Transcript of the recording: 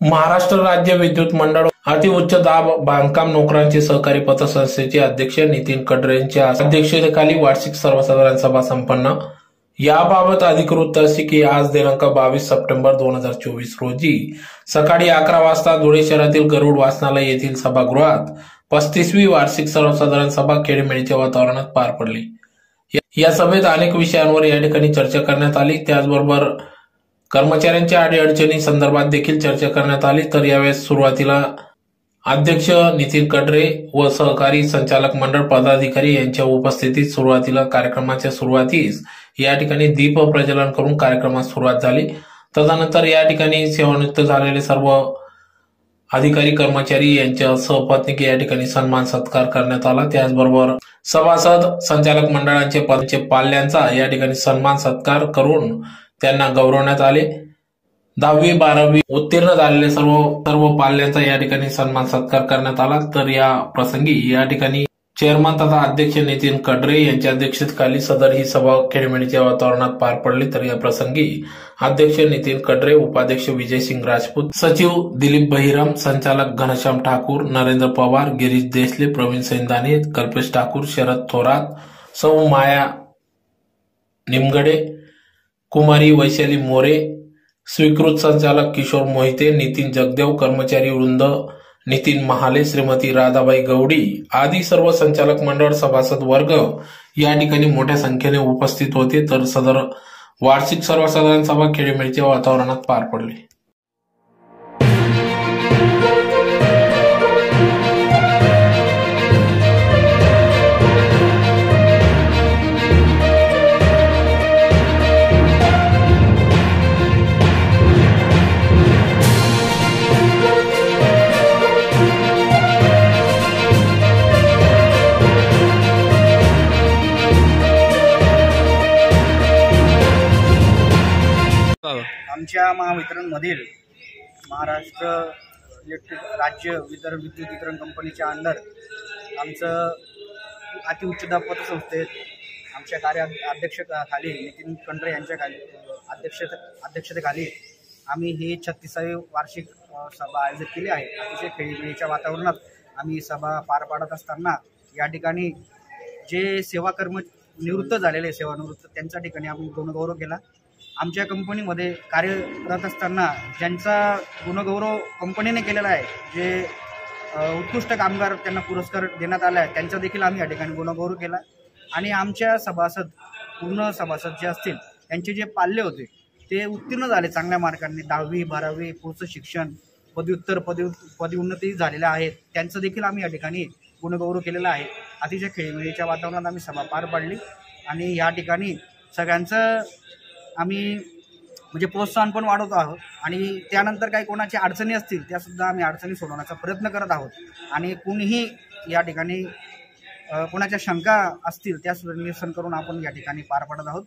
महाराष्ट्र राज्य विद्युत मंडळ अतिउच्च दाब बांधकाम नोकरांचे सहकारी पतसंस्थेचे अध्यक्ष नितीन कडरे यांच्या अध्यक्षतेखाली वार्षिक सर्वसाधारण सभा संपन्न. याबाबत अधिकृत अशी की आज दिनांक बावीस सप्टेंबर दोन हजार चोवीस रोजी सकाळी अकरा वाजता धुळे शहरातील गरुड वाचनालय येथील सभागृहात पस्तीसवी वार्षिक सर्वसाधारण सभा खेळीमेळीच्या वातावरणात पार पडली. या- या सभेत अनेक विषयांवर या ठिकाणी चर्चा करण्यात आली. त्याचबरोबर कर्मचाऱ्यांच्या अडीअडचणी संदर्भात देखील चर्चा करण्यात आली तर यावेळेस सुरुवातीला अध्यक्ष नितीन कडरे व सहकारी संचालक मंडळ पदाधिकारी यांच्या उपस्थितीत सुरुवातीला कार्यक्रमाच्या सुरुवातीस या ठिकाणी दीप प्रज्वलन करून कार्यक्रमास सुरुवात झाली. तदनंतर या ठिकाणी सेवानिवृत्त झालेले सर्व अधिकारी कर्मचारी यांच्या सहपत्नीक या ठिकाणी सन्मान सत्कार करण्यात आला. त्याचबरोबर सभासद संचालक मंडळांचे पदचे पाल्यांचा या ठिकाणी सन्मान सत्कार करून त्यांना गौरवण्यात आले. दहावी बारावी उत्तीर्ण झालेले सर्व सर्व पाल्यांचा या ठिकाणी सन्मान सत्कार करण्यात आला. तर या प्रसंगी या ठिकाणी चेअरमन तथा अध्यक्ष नितीन कडरे यांच्या अध्यक्षतेखाली सदर ही सभा खेळमेळीच्या वातावरणात पार पडली. तर या प्रसंगी अध्यक्ष नितीन कडरे उपाध्यक्ष विजयसिंग राजपूत सचिव दिलीप बहिरम संचालक घनश्याम ठाकूर नरेंद्र पवार गिरीश देसले प्रवीण सेंदाने कल्पेश ठाकूर शरद थोरात सौ माया निमगडे कुमारी वैशाली मोरे स्वीकृत संचालक किशोर मोहिते नितीन जगदेव कर्मचारी वृंद नितीन महाले श्रीमती राधाबाई गवडी आदी सर्व संचालक मंडळ सभासद वर्ग या ठिकाणी मोठ्या संख्येने उपस्थित होते. तर सदर वार्षिक सर्वसाधारण सभा खेळीमेळीच्या वातावरणात पार पडली. आमच्या महावितरणमधील महाराष्ट्र इलेक्ट्रिक राज्य वितरण विद्युत वितरण कंपनीच्या अंडर आमचं अतिउच्च दापत संस्थेत आमच्या कार्य अध्यक्ष खाली नितीन कंडरे यांच्या खाली अध्यक्ष अध्यक्षतेखाली आम्ही ही छत्तीसावी वार्षिक सभा आयोजित केली आहे. अतिशय खेळीमेळीच्या वातावरणात आम्ही सभा पार पाडत असताना या ठिकाणी जे सेवा कर्म निवृत्त झालेले सेवानिवृत्त त्यांच्या ठिकाणी आम्ही गुणगौरव केला. आमच्या कंपनीमध्ये कार्यरत असताना ज्यांचा गुणगौरव कंपनीने केलेला आहे जे उत्कृष्ट कामगार त्यांना पुरस्कार देण्यात आला आहे त्यांचा देखील आम्ही या ठिकाणी गुणगौरव केला. आणि आमच्या सभासद पूर्ण सभासद जे असतील त्यांचे जे पाल्य होते ते उत्तीर्ण झाले चांगल्या मार्कांनी दहावी बारावी पुढचं शिक्षण पदव्युत्तर पदवी पदव्युन्नती झालेल्या आहेत. त्यांचं देखील आम्ही या ठिकाणी गुणगौरव केलेला आहे. अतिशय खेळीमेळीच्या वातावरणात आम्ही सभा पार पाडली. आणि या ठिकाणी सगळ्यांचं आम्ही म्हणजे प्रोत्साहन पण वाढवत आहोत आणि त्यानंतर काही कोणाच्या अडचणी असतील त्यासुद्धा आम्ही अडचणी सोडवण्याचा प्रयत्न करत आहोत. आणि कुणीही या ठिकाणी कोणाच्या शंका असतील त्यासुद्धा निरसन करून आपण या ठिकाणी पार पाडत आहोत.